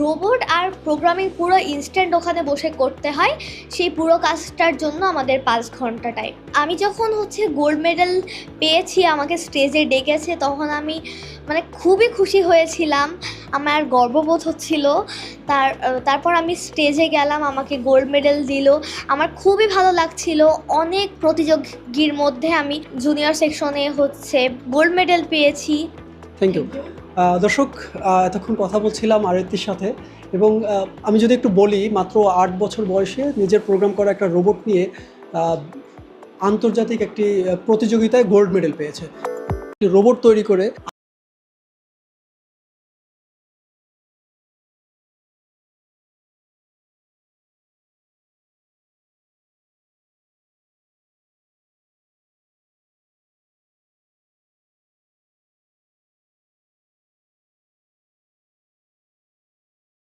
Robot আর programming পুরো instant ওখানে বসে করতে হয়। সেই পুরো কাজটার জন্য আমাদের পাঁচ ঘণ্টা টাইম আমি যখন হচ্ছে গোল্ড মেডেল পেয়েছি আমাকে স্টেজে ডেকেছে তখন আমি মানে খুবই খুশি হয়েছিলাম। আমার গর্ববোধ হচ্ছিল। তার তারপর আমি স্টেজে গেলাম আমাকে গোল্ড মেডেল দিল। আমার খুবই ভালো লাগছিল। অনেক প্রতিযোগীর মধ্যে আমি জুনিয়র সেকশনে হচ্ছে গোল্ড মেডেল পেয়েছি। থ্যাংক ইউ দর্শক এতক্ষণ কথা বলছিলাম আরেকটির সাথে এবং আমি যদি একটু বলি, মাত্র আট বছর বয়সে নিজের প্রোগ্রাম করা একটা রোবট নিয়ে আন্তর্জাতিক একটি প্রতিযোগিতায় গোল্ড মেডেল পেয়েছে। রোবট তৈরি করে